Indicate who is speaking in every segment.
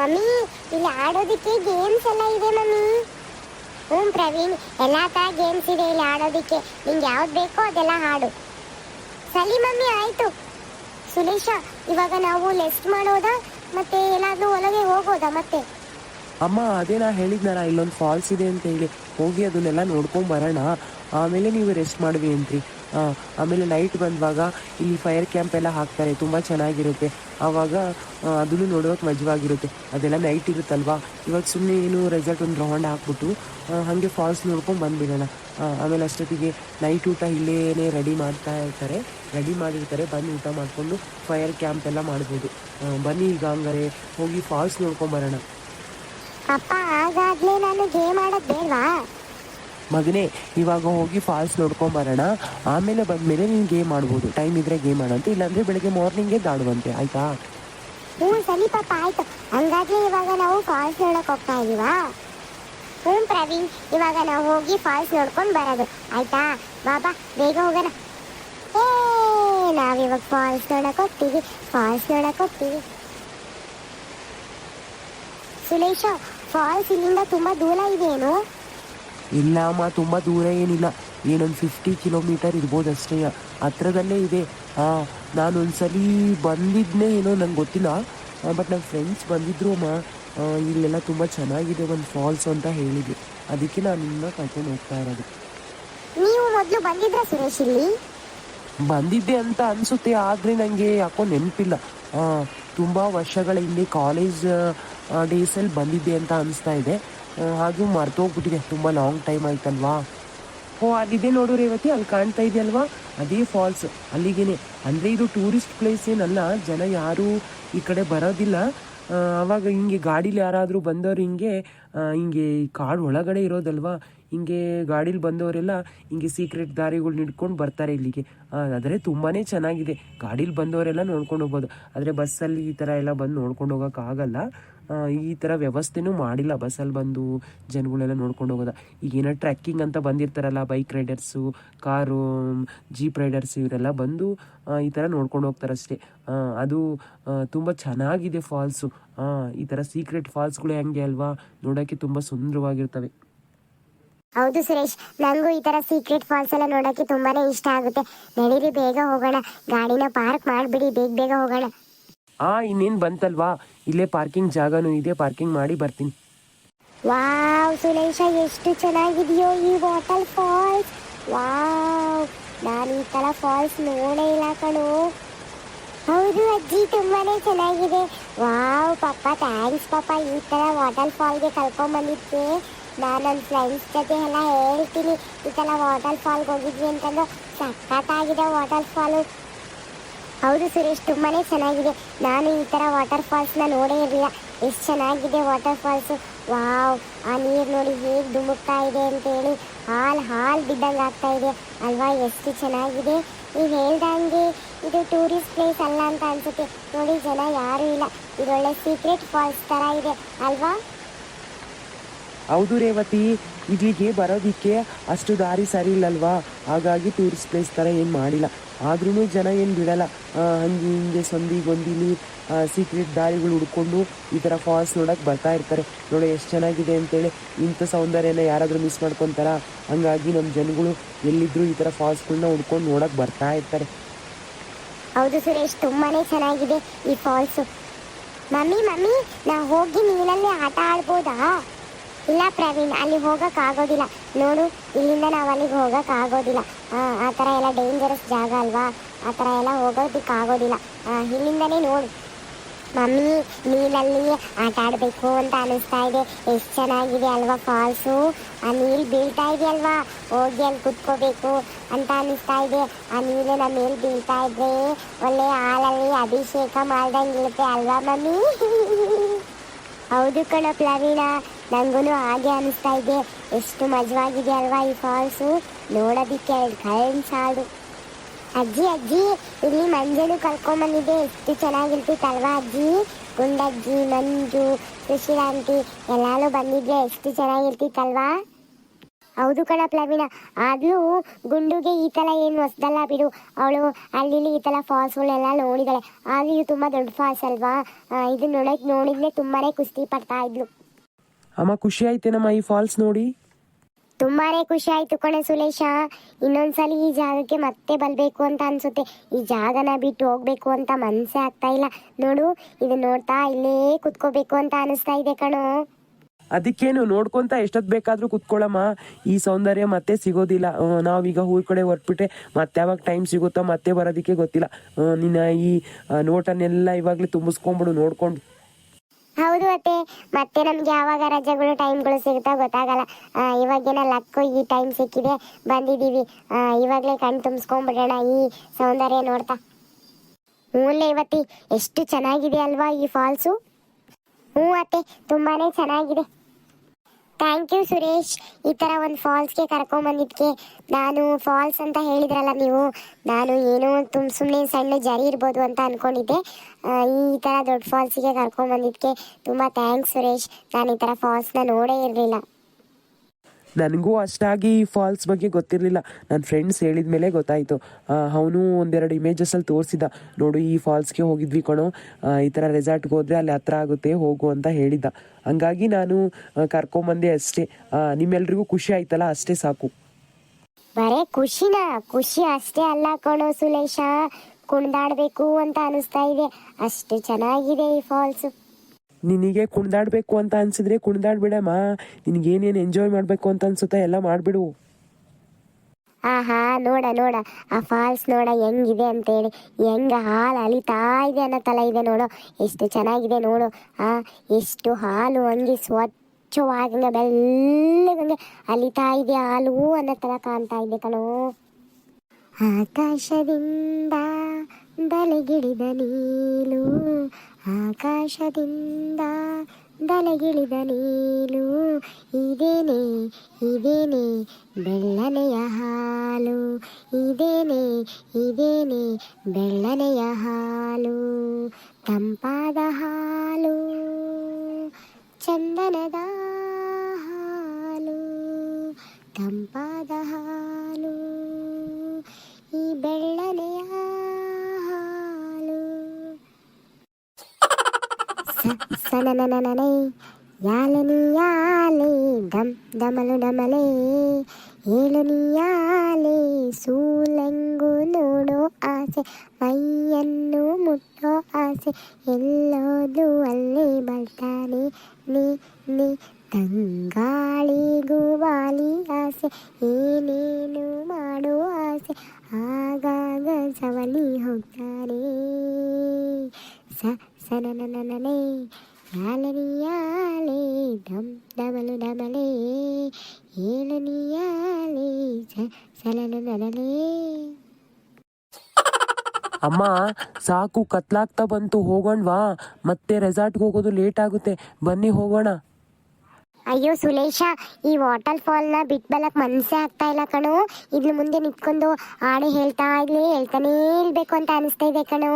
Speaker 1: Mummy, ಇಲ್ಲಿ ಆಡೋದಕ್ಕೆ games ಎಲ್ಲ ಇದೆ ಮಮ್ಮಿ. ಹ್ಞೂ ಪ್ರವೀಣ್, ಎಲ್ಲ ಥರ ಗೇಮ್ಸ್ ಇದೆ ಇಲ್ಲಿ ಆಡೋದಕ್ಕೆ. ನಿಂಗೆ ಯಾವ್ದು ಬೇಕೋ ಅದೆಲ್ಲ ಹಾಡು. ಸರಿ ಮಮ್ಮಿ, ಆಯಿತು. ಸುಲೇಶ ಇವಾಗ ನಾವು ಲೆಸ್ಟ್ ಮಾಡೋದಾ? ಮತ್ತೆ ಏನಾದರೂ ಒಳಗೆ ಹೋಗೋದಾ ಮತ್ತೆ?
Speaker 2: ಅಮ್ಮ, ಅದೇ ನಾ ಹೇಳಿದ್ನಲ್ಲ, ಇಲ್ಲೊಂದು ಫಾಲ್ಸ್ ಇದೆ ಅಂತ ಹೇಳಿ. ಹೋಗಿ ಅದನ್ನೆಲ್ಲ ನೋಡ್ಕೊಂಡ್ ಬರೋಣ. ಆಮೇಲೆ ನೀವು ರೆಸ್ಟ್ ಮಾಡ್ವಿ ಅಂತ್ರಿ ಆಮೇಲೆ ನೈಟ್ ಬಂದಾಗ ಇಲ್ಲಿ ಫೈರ್ ಕ್ಯಾಂಪ್ ಎಲ್ಲ ಹಾಕ್ತಾರೆ, ತುಂಬ ಚೆನ್ನಾಗಿರುತ್ತೆ. ಆವಾಗ ಅದನ್ನು ನೋಡೋಕೆ ಮಜವಾಗಿರುತ್ತೆ. ಅದೆಲ್ಲ ನೈಟ್ ಇರುತ್ತಲ್ವಾ? ಇವಾಗ ಸುಮ್ಮನೆ ಏನು ರೆಸಾರ್ಟ್ ಒಂದು ರೌಂಡ್ ಹಾಕ್ಬಿಟ್ಟು ಹಾಗೆ ಫಾಲ್ಸ್ ನೋಡ್ಕೊಂಡು ಬಂದ್ಬಿಡೋಣ. ಆಮೇಲೆ ಅಷ್ಟೊತ್ತಿಗೆ ನೈಟ್ ಊಟ ಇಲ್ಲೇ ರೆಡಿ ಮಾಡ್ತಾ ಇರ್ತಾರೆ. ರೆಡಿ ಮಾಡಿರ್ತಾರೆ ಬಂದು ಊಟ ಮಾಡಿಕೊಂಡು ಫೈರ್ ಕ್ಯಾಂಪ್ ಎಲ್ಲ ಮಾಡ್ಬೋದು. ಬನ್ನಿ ಈಗ ಹಂಗಾರೆ, ಹೋಗಿ ಫಾಲ್ಸ್ ನೋಡ್ಕೊಂಡ್ ಮಗನೇ, ಇವಾಗ ಹೋಗಿ ಫಾಲ್ಸ್ ನೋಡ್ಕೊಂಡ್ ಬರೋಣ. ಆಮೇಲೆ ಬಂದಮೇಲೆ ನೀನು ಗೇಮ್ ಮಾಡ್ಬೋದು ಟೈಮ್ ಇದ್ರೆ ಗೇಮ್ ಆಡಂತೆ ಇಲ್ಲಾಂದ್ರೆ ಬೆಳಗ್ಗೆ ಮಾರ್ನಿಂಗೇ ದಾಡುವಂತೆ ಆಯ್ತಾ?
Speaker 1: ಹ್ಞೂ ಸರಿ ಪಾಪ, ಆಯ್ತು. ಹಂಗಾದ್ರೆ ಇವಾಗ ನಾವು ಫಾಲ್ಸ್ ನೋಡಕ್ ಹೋಗ್ತಾ ಇದೀವಾ? ಹ್ಞೂ ಪ್ರವೀಣ್, ಇವಾಗ ನಾವು ಹೋಗಿ ಫಾಲ್ಸ್ ನೋಡ್ಕೊಂಡು ಬರೋದು. ಆಯ್ತಾ? ಬಾಬಾ, ಬೇಗ ಹೋಗೋಣ. ಏ ನಾವಿವಾಗ ಫಾಲ್ಸ್ ನೋಡಕ್ ಹೋಗ್ತೀವಿ ಫಾಲ್ಸ್ ನೋಡಕ್ ಹೋಗ್ತೀವಿ. ಸುಲೇಶ ಫಾಲ್ಸ್ ಇಲ್ಲಿಂದ ತುಂಬಾ ದೂರ ಇದೆಯೇನು
Speaker 2: ಇಲ್ಲ ಅಮ್ಮ ತುಂಬ ದೂರ ಏನಿಲ್ಲ. ಏನೊಂದು ಫಿಫ್ಟಿ ಕಿಲೋಮೀಟರ್ ಇರ್ಬೋದು ಅಷ್ಟೇ. ಹತ್ರದಲ್ಲೇ ಇದೆ. ಹಾಂ ನಾನು ಸಲ ಬಂದಿದ್ದನೇ ಏನೋ ನಂಗೆ ಗೊತ್ತಿಲ್ಲ. ಬಟ್ ನನ್ನ ಫ್ರೆಂಡ್ಸ್ ಬಂದಿದ್ರು ಅಮ್ಮ. ಇಲ್ಲೆಲ್ಲ ತುಂಬ ಚೆನ್ನಾಗಿದೆ ಒಂದು ಫಾಲ್ಸ್ ಅಂತ ಹೇಳಿದ್ವಿ ಅದಕ್ಕೆ ನಾನು ನಿನ್ನ ಕರ್ಕೊಂಡು ಹೋಗ್ತಾ ಇರೋದು.
Speaker 1: ನೀವು ಮೊದಲು ಬಂದಿದ್ರ ಸುರೇಶ್ ಇಲ್ಲಿ?
Speaker 2: ಬಂದಿದ್ದೆ ಅಂತ ಅನಿಸುತ್ತೆ ಆದರೆ ನನಗೆ ಯಾಕೋ ನೆನಪಿಲ್ಲ. ತುಂಬಾ ವರ್ಷಗಳ ಹಿಂದೆ ಕಾಲೇಜ್ ಡೇಸಲ್ಲಿ ಬಂದಿದ್ದೆ ಅಂತ ಅನಿಸ್ತಾ ಇದೆ. ಹಾಗೂ ಮರ್ತೋಗ್ಬಿಟ್ಟಿದೆ ತುಂಬ ಲಾಂಗ್ ಟೈಮ್ ಆಯ್ತಲ್ವಾ? ಓ ಅದಿದೆ ನೋಡು ರೇವತಿ, ಅಲ್ಲಿ ಕಾಣ್ತಾ ಇದೆಯಲ್ವಾ? ಅದೇ ಫಾಲ್ಸ್ ಅಲ್ಲಿಗೇನೆ. ಅಂದರೆ ಇದು ಟೂರಿಸ್ಟ್ ಪ್ಲೇಸ್ ಏನಲ್ಲ ಜನ ಯಾರು ಈ ಕಡೆ ಬರೋದಿಲ್ಲ. ಅವಾಗ ಹಿಂಗೆ ಗಾಡೀಲಿ ಯಾರಾದರೂ ಬಂದವರು ಹಿಂಗೆ ಹಿಂಗೆ ಕಾಡು ಒಳಗಡೆ ಇರೋದಲ್ವಾ? ಹಿಂಗೆ ಗಾಡೀಲಿ ಬಂದವರೆಲ್ಲ ಹಿಂಗೆ ಸೀಕ್ರೆಟ್ ದಾರಿಗಳು ಹಿಡ್ಕೊಂಡು ಬರ್ತಾರೆ ಇಲ್ಲಿಗೆ. ಆದರೆ ತುಂಬಾ ಚೆನ್ನಾಗಿದೆ. ಗಾಡೀಲಿ ಬಂದವರೆಲ್ಲ ನೋಡ್ಕೊಂಡು ಹೋಗ್ಬೋದು. ಆದರೆ ಬಸ್ಸಲ್ಲಿ ಈ ಥರ ಎಲ್ಲ ಬಂದು ನೋಡ್ಕೊಂಡು ಹೋಗೋಕ್ಕಾಗಲ್ಲ ಈ ಥರ ವ್ಯವಸ್ಥೆನೂ ಮಾಡಿಲ್ಲ ಬಸ್ಸಲ್ಲಿ ಬಂದು ಜನಗಳೆಲ್ಲ ನೋಡ್ಕೊಂಡು ಹೋಗೋದ. ಈಗ ಏನೋ ಟ್ರೆಕ್ಕಿಂಗ್ ಅಂತ ಬಂದಿರ್ತಾರಲ್ಲ bike riders car jeep riders ಇವರೆಲ್ಲ ಬಂದು ಈ ಥರ ನೋಡ್ಕೊಂಡು ಹೋಗ್ತಾರೆ ಅಷ್ಟೇ ಅದು ತುಂಬ ಚೆನ್ನಾಗಿದೆ ಫಾಲ್ಸು ಈ ಥರ ಸೀಕ್ರೆಟ್ ಫಾಲ್ಸ್ಗಳು ಹೆಂಗೆ ಅಲ್ವಾ? ನೋಡೋಕ್ಕೆ ತುಂಬ ಸುಂದರವಾಗಿರ್ತವೆ.
Speaker 1: ಹೌದು ಸುರೇಶ್, ನಂಗೂ ಈ ತರ ಸೀಕ್ರೆಟ್ ಫಾಲ್ಸ್ ಎಲ್ಲ ನೋಡಕ್ಕೆ ತುಂಬಾನೇ ಇಷ್ಟ ಆಗುತ್ತೆ. ನಡೀರಿ, ಬೇಗ ಹೋಗೋಣ. ಗಾಡಿನ ಪಾರ್ಕ್ ಮಾಡ್ಬಿಡಿ, ಬೇಗ ಬೇಗ ಹೋಗೋಣ.
Speaker 2: ಆ, ಇನ್ನೇನು ಬಂತಲ್ವಾ? ಇಲ್ಲೇ ಪಾರ್ಕಿಂಗ್ ಜಾಗನೂ ಇದೆ ಪಾರ್ಕಿಂಗ್ ಮಾಡಿ ಬರ್ತೀನಿ.
Speaker 1: ವಾವ್ ಸುಲೇಶ ಎಷ್ಟು ಚೆನ್ನಾಗಿದೆಯೋ ಈ ವಾಟರ್ ಫಾಲ್ಸ್ ವಾವ್, ನಾನು ಈ ತರ ಫಾಲ್ಸ್ ನೋಡೇ ಇಲ್ಲ ಕಣು. ಹೌದು ಅಜ್ಜಿ, ತುಂಬಾನೇ ಚೆನ್ನಾಗಿದೆ. ವಾವ್ ಪಪ್ಪ ಥ್ಯಾಂಕ್ಸ್ ಪಪ್ಪ ಈ ತರ ವಾಟರ್ ಫಾಲ್ಗೆ ಕರ್ಕೊಂಡ್ ಬಂದಿದ್ದೆ. ನಾನು ನನ್ನ ಫ್ರೆಂಡ್ಸ್ ಜೊತೆ ಎಲ್ಲ ಹೇಳ್ತೀನಿ, ಈ ತರ ವಾಟರ್ ಫಾಲ್ಗೆ ಹೋಗಿದ್ವಿ ಅಂತಂದು ಸಖತ್ತಾಗಿದೆ ವಾಟರ್ ಫಾಲು ಹೌದು ಸುರೇಶ್, ತುಂಬಾನೇ ಚೆನ್ನಾಗಿದೆ. ನಾನು ಈ ತರ ವಾಟರ್ ಫಾಲ್ಸ್ನ ನೋಡೇ ಇರಲಿಲ್ಲ. ಎಷ್ಟು ಚೆನ್ನಾಗಿದೆ ವಾಟರ್ ಫಾಲ್ಸ್ ವಾವ್, ಆ ನೀರು ನೋಡಿ ಹೇಗೆ ಧುಮುಕ್ತಾ ಇದೆ ಅಂತ ಹೇಳಿ ಹಾಲ್ ಹಾಲ್ ಬಿದ್ದಂಗೆ ಆಗ್ತಾ ಇದೆ. ಅಲ್ವಾ, ಎಷ್ಟು ಚೆನ್ನಾಗಿದೆ. ನೀವು ಹೇಳ್ದಂಗೆ ಇದು ಟೂರಿಸ್ಟ್ ಪ್ಲೇಸ್ ಅಲ್ಲ ಅಂತ ಅನ್ಸುತ್ತೆ. ನೋಡಿ, ಜನ ಯಾರು ಇಲ್ಲ. ಇದೊಳ್ಳೆ ಸೀಕ್ರೆಟ್ ಫಾಲ್ಸ್ ತರ ಇದೆ. ಅಲ್ವಾ?
Speaker 2: ಹೌದು ರೇವತಿ, ಇಲ್ಲಿಗೆ ಬರೋದಿಕ್ಕೆ ಅಷ್ಟು ದಾರಿ ಸರಿ ಇಲ್ಲಲ್ವಾ? ಹಾಗಾಗಿ ಟೂರಿಸ್ಟ್ ಪ್ಲೇಸ್ ಥರ ಏನು ಮಾಡಿಲ್ಲ. ಆದ್ರೂ ಜನ ಏನು ಬಿಡಲ್ಲ. ಹಂಗೆ ಹಿಂಗೆ ಸಂದಿ ಗೊಂದಿಲಿ ಸೀಕ್ರೆಟ್ ದಾರಿಗಳು ಹುಡ್ಕೊಂಡು ಈ ಥರ ಫಾಲ್ಸ್ ನೋಡಕ್ಕೆ ಬರ್ತಾ ಇರ್ತಾರೆ. ನೋಡಿ ಎಷ್ಟು ಚೆನ್ನಾಗಿದೆ ಅಂತೇಳಿ ಇಂಥ ಸೌಂದರ್ಯನ ಯಾರಾದರೂ ಮಿಸ್ ಮಾಡ್ಕೊತಾರ? ಹಂಗಾಗಿ ನಮ್ಮ ಜನಗಳು ಎಲ್ಲಿದ್ದರೂ ಈ ಥರ ಫಾಲ್ಸ್ಗಳನ್ನ ಹುಡ್ಕೊಂಡು ನೋಡಕ್ಕೆ ಬರ್ತಾ ಇರ್ತಾರೆ.
Speaker 1: ಹೌದು ಸುರೇಶ್, ತುಂಬಾನೇ ಚೆನ್ನಾಗಿದೆ ಈ ಫಾಲ್ಸು ಮಮ್ಮಿ ಮಮ್ಮಿ, ನಾ ಹೋಗಿ ನೀರಲ್ಲಿ ಆಟ ಆಡ್ಬೋದಾ? ಇಲ್ಲ ಪ್ರವೀಣ್ ಅಲ್ಲಿ ಹೋಗಕ್ ಆಗೋದಿಲ್ಲ. ನೋಡು, ಇಲ್ಲಿಂದ ನಾವು ಅಲ್ಲಿಗೆ ಹೋಗಕ್ ಆಗೋದಿಲ್ಲ. ಆ ತರ ಎಲ್ಲ ಡೇಂಜರಸ್ ಜಾಗ ಅಲ್ವಾ? ಆ ಥರ ಎಲ್ಲ ಹೋಗೋದಿಕ್ ಆಗೋದಿಲ್ಲ. ಇಲ್ಲಿಂದನೇ ನೋಡು. ಮಮ್ಮಿ ನೀರಲ್ಲಿ ಆಟ ಆಡಬೇಕು ಅಂತ ಅನಿಸ್ತಾ ಇದೆ. ಎಷ್ಟು ಚೆನ್ನಾಗಿದೆ ಅಲ್ವಾ ಫಾಲ್ಸು? ಆ ನೀರು ಬೀಳ್ತಾ ಇದೆಯಲ್ವಾ ಹೋಗಿ ಅಲ್ಲಿ ಕುತ್ಕೋಬೇಕು ಅಂತ ಅನಿಸ್ತಾ ಇದೆ. ಆ ನೀರು ನಮ್ಮ ಮೇಲೆ ಬೀಳ್ತಾ ಇದ್ರೆ ಒಳ್ಳೆ ಹಾಲಲ್ಲಿ ಅಭಿಷೇಕ ಮಾಡ್ದಂಗಿರುತ್ತೆ ಅಲ್ವಾ ಮಮ್ಮಿ? ಹೌದು ಕಣ ಪ್ಲವೀಣ ನಂಗೂ ಹಾಗೆ ಅನಿಸ್ತಾ ಇದೆ. ಎಷ್ಟು ಮಜವಾಗಿದೆ ಅಲ್ವಾ ಈ ಫಾಲ್ಸು ನೋಡೋದಿಕ್ಕೆ ಕರೆಂಟ್ ಸಾಡು ಅಜ್ಜಿ ಅಜ್ಜಿ, ಇಲ್ಲಿ ಮಂಜನು ಬಂದಿದೆ ಎಷ್ಟು ಚೆನ್ನಾಗಿರ್ತಿತ್ತಲ್ವಾ ಅಜ್ಜಿ? ಗುಂಡಜ್ಜಿ, ಮಂಜು ಸುಶೀಲಾಂತಿ ಎಲ್ಲಾನು ಬಂದಿದ್ರೆ ಎಷ್ಟು ಚೆನ್ನಾಗಿರ್ತಿತ್ತಲ್ವಾ? ಹೌದು ಕಣ ಪ್ಲವೀಣ ಆದ್ರೂ ಗುಂಡುಗೆ ಈ ತರ ಏನು ಹೊಸದಲ್ಲ ಬಿಡು. ಅವಳು ಅಲ್ಲಿ ಈ ತರ ಫಾಲ್ಸ್ಗಳೆಲ್ಲ ನೋಡಿದಾಳೆ. ಆದ್ರೂ ತುಂಬಾ ದೊಡ್ಡ ಫಾಲ್ಸ್ ಅಲ್ವಾ? ಇದು ನೋಡಕ್ ನೋಡಿದ್ರೆ ತುಂಬಾನೇ ಕುಸ್ತಿ ಪಡ್ತಾ ಇದ್ಲು.
Speaker 2: ಅಮ್ಮ ಖುಷಿ ಆಯ್ತೇನಮ್ಮ ಈ ಫಾಲ್ಸ್ ನೋಡಿ?
Speaker 1: ತುಂಬಾನೇ ಖುಷಿ ಆಯ್ತು ಕಣೆ ಸುಲೇಶ ಇನ್ನೊಂದ್ಸಲಿ ಈ ಜಾಗಕ್ಕೆ ಮತ್ತೆ ಬರಬೇಕು ಅಂತ ಅನ್ಸುತ್ತೆ. ಈ ಜಾಗನ ಬಿಟ್ಟು ಹೋಗ್ಬೇಕು ಅಂತ ಮನ್ಸೇ ಆಗ್ತಾ ಇಲ್ಲ. ನೋಡು ಇದು ನೋಡ್ತಾ ಇಲ್ಲೇ ಕುತ್ಕೋಬೇಕು ಅಂತ ಅನಿಸ್ತಾ ಇದೆ ಕಣೋ.
Speaker 2: ಅದಕ್ಕೇನು ನೋಡ್ಕೊಂತ ಎಷ್ಟೊತ್ತು ಬೇಕಾದ್ರೂ ಕುತ್ಕೊಳ್ಳಮ್ಮ. ಈ ಸೌಂದರ್ಯ ಮತ್ತೆ ಸಿಗೋದಿಲ್ಲ. ಆ, ನಾವೀಗ ಊರ್ ಕಡೆ ಹೊರಟ್ಬಿಟ್ಟೆ ಮತ್ತೆ ಯಾವಾಗ ಟೈಮ್ ಸಿಗುತ್ತೋ ಮತ್ತೆ ಬರೋದಕ್ಕೆ ಗೊತ್ತಿಲ್ಲ. ಆ, ನಿನ್ನ ಈ ಆ, ನೋಟನ್ನೆಲ್ಲ ಇವಾಗಲೇ ತುಂಬಿಸ್ಕೊಂಬಿಡು ನೋಡ್ಕೊಂಡು.
Speaker 1: ಹೌದು ಅತ್ತೆ. ಮತ್ತೆ ನಮ್ಗೆ ಯಾವಾಗ ರಜೆಗಳು ಟೈಮ್ಗಳು ಸಿಗುತ್ತಾ ಗೊತ್ತಾಗಲ್ಲ. ಇವಾಗೇನ ಲಕ್ಕು ಈ ಟೈಮ್ ಸಿಕ್ಕಿದೆ. ಬಂದಿದೀವಿ ಇವಾಗಲೇ ಇವಾಗ್ಲೇ ಕಣ್ ತುಂಬಿಸ್ಕೊಂಡ್ಬಿಡೋಣ ಈ ಸೌಂದರ್ಯ ನೋಡ್ತಾ. ಹ್ಞೂ ಇವತ್ತಿ, ಎಷ್ಟು ಚೆನ್ನಾಗಿದೆ ಅಲ್ವಾ ಈ ಫಾಲ್ಸು ಹ್ಞೂ ಅತ್ತೆ, ತುಂಬಾನೇ ಚೆನ್ನಾಗಿದೆ. ಥ್ಯಾಂಕ್ ಯು ಸುರೇಶ್ ಈ ಥರ ಒಂದು ಫಾಲ್ಸ್ಗೆ ಕರ್ಕೊಂಬಂದಿದ್ದಕ್ಕೆ ನಾನು ಫಾಲ್ಸ್ ಅಂತ ಹೇಳಿದ್ರಲ್ಲ ನೀವು, ನಾನು ಏನೋ ತುಂಬ ಸುಮ್ಮನೆ ಸಣ್ಣ ಜರಿ ಇರ್ಬೋದು ಅಂತ ಅಂದ್ಕೊಂಡಿದ್ದೆ ಈ ಥರ ದೊಡ್ಡ ಫಾಲ್ಸಿಗೆ ಕರ್ಕೊಂಬಂದಿದ್ದಕ್ಕೆ ತುಂಬ ಥ್ಯಾಂಕ್ಸ್ ಸುರೇಶ್ ನಾನು ಈ ಥರ ಫಾಲ್ಸ್ನ ನೋಡೇ ಇರಲಿಲ್ಲ.
Speaker 2: ನನಗೂ ಅಷ್ಟಾಗಿ ಫಾಲ್ಸ್ ಬಗ್ಗೆ ಗೊತ್ತಿರಲಿಲ್ಲ. ನನ್ನ ಫ್ರೆಂಡ್ಸ್ ಹೇಳಿದ ಮೇಲೆ ಗೊತ್ತಾಯಿತು. ಅವನು ಒಂದೆರಡು ಇಮೇಜಸಲ್ಲಿ ತೋರಿಸಿದ. ನೋಡು, ಈ ಫಾಲ್ಸ್ಗೆ ಹೋಗಿದ್ವಿ ಕಣೋ. ಈ ಥರ ರೆಸಾರ್ಟ್ಗೆ ಹೋದರೆ ಅಲ್ಲಿ ಹತ್ರ ಆಗುತ್ತೆ, ಹೋಗು ಅಂತ ಹೇಳಿದ್ದ ಹಂಗಾಗಿ ನಾನು ಕರ್ಕೊಂಬಂದೆ ಅಷ್ಟೇ. ನಿಮ್ಮೆಲ್ರಿಗೂ ಖುಷಿ ಆಯ್ತಲ್ಲ? ಅಷ್ಟೇ ಸಾಕು.
Speaker 1: ಬರೇ ಖುಷಿನ, ಖುಷಿ ಅಷ್ಟೇ ಅಲ್ಲ ಕಣೋ ಸುಲೇಶ ಕುಣಿದಾಡ್ಬೇಕು ಅಂತ ಅನಿಸ್ತಾ ಇದೆ. ಅಷ್ಟು ಚೆನ್ನಾಗಿದೆ ಈ ಫಾಲ್ಸು
Speaker 2: ನಿನಗೆ ಕುಣಿದಾಡ್ಬೇಕು ಅಂತ ಅನ್ಸಿದ್ರೆ ಕುಣಿದಾಡ್ಬಿಡಮ್ಮ. ನಿನಗೇನೇನು ಎಂಜಾಯ್ ಮಾಡಬೇಕು ಅಂತ ಅನ್ಸುತ್ತೆ ಎಲ್ಲ ಮಾಡಿಬಿಡು.
Speaker 1: ಆಹಾ, ನೋಡ ನೋಡ. ಆ ಫಾಲ್ಸ್ ನೋಡ, ಹೆಂಗಿದೆ ಅಂತೇಳಿ. ಹೆಂಗ ಹಾಲು ಅಲಿತಾ ಇದೆ ಅನ್ನೋ ತಲೆ ಇದೆ ನೋಡು. ಎಷ್ಟು ಚೆನ್ನಾಗಿದೆ ನೋಡು. ಆ, ಎಷ್ಟು ಹಾಲು ಹಂಗೆ ಸ್ವಚ್ಛವಾಗಿ ಬೆಳ್ಳಗಂಗೆ ಅಲಿತಾ ಇದೆ ಹಾಲು ಅನ್ನೋ ತರ ಕಾಣ್ತಾ ಇದೆ ಕಣೋ. ಆಕಾಶದಿಂದ ಬಲೆಗಿಡಿದ ನೀಲು ಆಕಾಶದಿಂದ ಬಲೆಗಿಳಿದ ನೀಲು ಇದೇನೆ ಇದೇನೆ ಬೆಳ್ಳನೆಯ ಹಾಲು, ಇದೇನೆ ಇದೇನೆ ಬೆಳ್ಳನೆಯ ಹಾಲು, ತಂಪಾದ ಹಾಲು, ಚಂದನದ ಹಾಲು, ತಂಪಾದ ಹಾಲು, ಈ ಬೆಳ್ಳನೆಯ ಸನನನನನೆ ಯಾಲನಿ ಯಾಲೆ ದಮ್ ದಮಲು ಡಮಲೆ ಏಳನಿ ಯಾಲೆ ಸೂಲೆಂಗು ನೋಡೋ ಆಸೆ ಮೈಯನ್ನು ಮುಟ್ಟೋ ಆಸೆ ಎಲ್ಲೋದು ಅಲ್ಲೇ ಬರ್ತಾನೆ ನೀ ನೀ ಡಮಲೆ ಏಳನಿಯಾಲೆ ಸ ಸಲನನಲೆ
Speaker 2: ಅಮ್ಮ ಸಾಕು ಕತ್ಲಾಗ್ತಾ ಬಂತು ಹೋಗೋಣವಾ ಮತ್ತೆ ರೆಸಾರ್ಟ್ಗೆ ಹೋಗೋದು ಲೇಟ್ ಆಗುತ್ತೆ. ಬನ್ನಿ ಹೋಗೋಣ.
Speaker 1: ಅಯ್ಯೋ ಸುಲೇಶ ಈ ವಾಟರ್ ಫಾಲ್ನ ಬಿಟ್ಟು ಬಲಕ್ ಮನಸ್ಸೇ ಆಗ್ತಾ ಇಲ್ಲ ಕಣೋ. ಇದ್ರ ಮುಂದೆ ನಿಂತ್ಕೊಂಡು ಹಾಡು ಹೇಳ್ತಾ ಇರ್ಲಿ ಹೇಳ್ತಾನೇ ಇರ್ಬೇಕು ಅಂತ ಅನಿಸ್ತಾ ಇದೆ ಕಣೋ.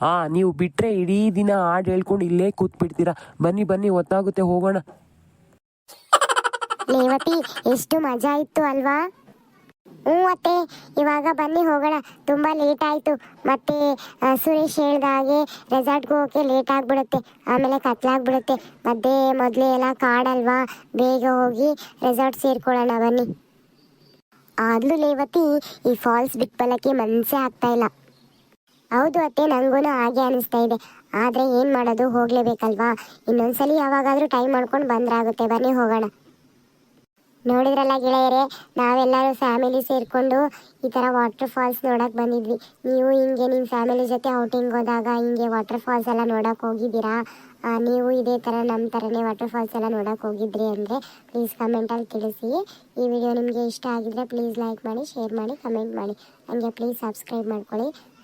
Speaker 2: ಆ, ನೀವು ಬಿಟ್ಟರೆ ಇಡೀ ದಿನ ಹಾಡು ಹೇಳ್ಕೊಂಡು ಇಲ್ಲೇ ಕೂತ್ಬಿಡ್ತೀರಾ. ಬನ್ನಿ ಬನ್ನಿ, ಹೊತ್ತಾಗುತ್ತೆ, ಹೋಗೋಣ.
Speaker 1: ಲೇವತಿ ಎಷ್ಟು ಮಜಾ ಇತ್ತು ಅಲ್ವಾ? ಹ್ಞೂ ಅತ್ತೆ, ಇವಾಗ ಬನ್ನಿ, ಹೋಗೋಣ. ತುಂಬ ಲೇಟ್ ಆಯಿತು. ಮತ್ತೆ ಸುರೇಶ್ ಹೇಳ್ದ ಹಾಗೆ ರೆಸಾರ್ಟ್ಗೆ ಹೋಗೋಕ್ಕೆ ಲೇಟ್ ಆಗಿಬಿಡುತ್ತೆ. ಆಮೇಲೆ ಕತ್ಲಾಗ್ಬಿಡುತ್ತೆ ಮತ್ತೆ ಮೊದಲೇ ಎಲ್ಲ ಕಾಡಲ್ವಾ ಬೇಗ ಹೋಗಿ ರೆಸಾರ್ಟ್ ಸೇರ್ಕೊಳ್ಳೋಣ, ಬನ್ನಿ. ಆದ್ಲೂ ಲೇವತಿ ಈ ಫಾಲ್ಸ್ ಬಿಟ್ಬಲಕ್ಕೆ ಮನಸ್ಸೇ ಆಗ್ತಾ ಇಲ್ಲ. ಹೌದು ಅತ್ತೆ ನನಗೂ ಹಾಗೆ ಅನಿಸ್ತಾ ಇದೆ. ಆದರೆ ಏನು ಮಾಡೋದು, ಹೋಗಲೇಬೇಕಲ್ವಾ? ಇನ್ನೊಂದ್ಸಲಿ ಯಾವಾಗಾದರೂ ಟೈಮ್ ಮಾಡ್ಕೊಂಡು ಬಂದ್ರಾಗುತ್ತೆ. ಬನ್ನಿ, ಹೋಗೋಣ. ನೋಡಿದ್ರಲ್ಲ ಗೆಳೆಯರೆ, ನಾವೆಲ್ಲರೂ ಫ್ಯಾಮಿಲಿ ಸೇರಿಕೊಂಡು ಈ ಥರ ವಾಟರ್ ಫಾಲ್ಸ್ ನೋಡೋಕೆ ಬಂದಿದ್ವಿ. ನೀವು ಹಿಂಗೆ ನಿಮ್ಮ ಫ್ಯಾಮಿಲಿ ಜೊತೆ ಔಟಿಂಗ್ ಹೋದಾಗ ಹಿಂಗೆ ವಾಟರ್ ಫಾಲ್ಸ್ ಎಲ್ಲ ನೋಡೋಕೆ ಹೋಗಿದ್ದೀರಾ? ನೀವು ಇದೇ ಥರ ನಮ್ಮ ಥರನೇ ವಾಟರ್ ಫಾಲ್ಸ್ ಎಲ್ಲ ನೋಡೋಕೆ ಹೋಗಿದ್ರಿ ಅಂದರೆ ಪ್ಲೀಸ್ ಕಮೆಂಟಲ್ಲಿ ತಿಳಿಸಿ. ಈ ವಿಡಿಯೋ ನಿಮಗೆ ಇಷ್ಟ ಆಗಿದ್ರೆ ಪ್ಲೀಸ್ ಲೈಕ್ ಮಾಡಿ ಶೇರ್ ಮಾಡಿ ಕಮೆಂಟ್ ಮಾಡಿ. ಹಂಗೆ ಪ್ಲೀಸ್ ಸಬ್ಸ್ಕ್ರೈಬ್ ಮಾಡ್ಕೊಳ್ಳಿ.